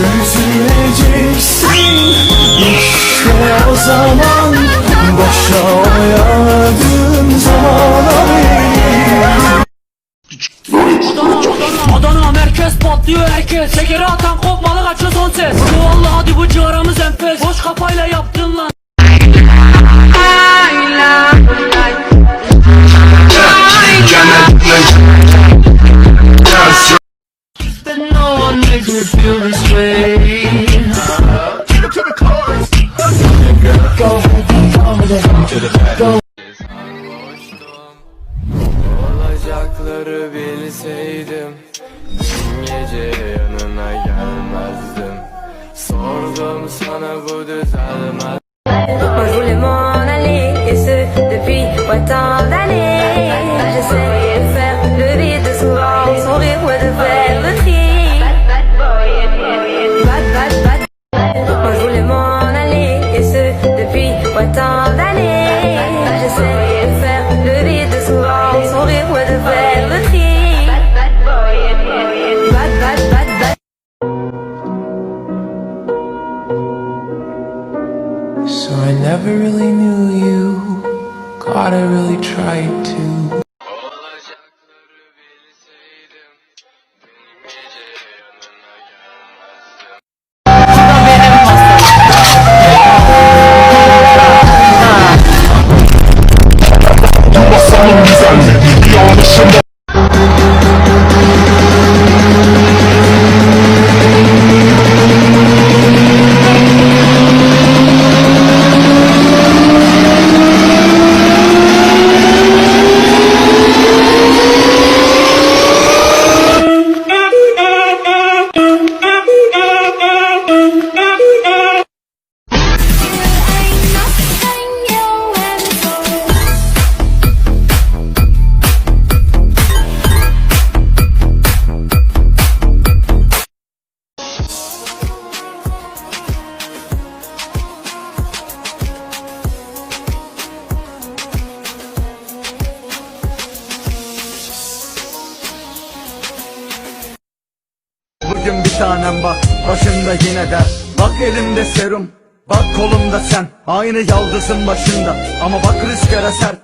Üzüleceksin. İşte o zaman Boşa oynadığın zaman Adana, Adana merkez patlıyor herkes. Şekeri atan kopmalı kaçıyor son ses. Bu vallahi hadi bu ciğaramız enfes. Boş kafayla yaptın way Olacakları bilseydim Dün gece yanına gelmezdim. Sordum sana bu düzelmez Moi je voulais m'en aller et ce I never really knew you. God I really tried to Gülüm bir tanem bak başında yine der. Bak elimde serum Bak kolumda sen. Aynı yaldızın başında Ama bak rüzgar eser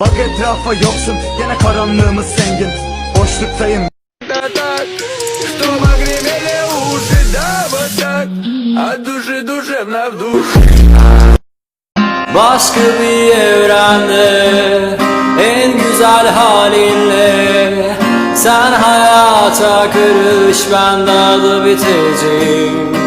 Bak etrafa yoksun Gene karanlığımız zengin. Boşluktayım. Başka bir evrende En güzel halinle. Sen hayal hayata karış ben dalı biteceğim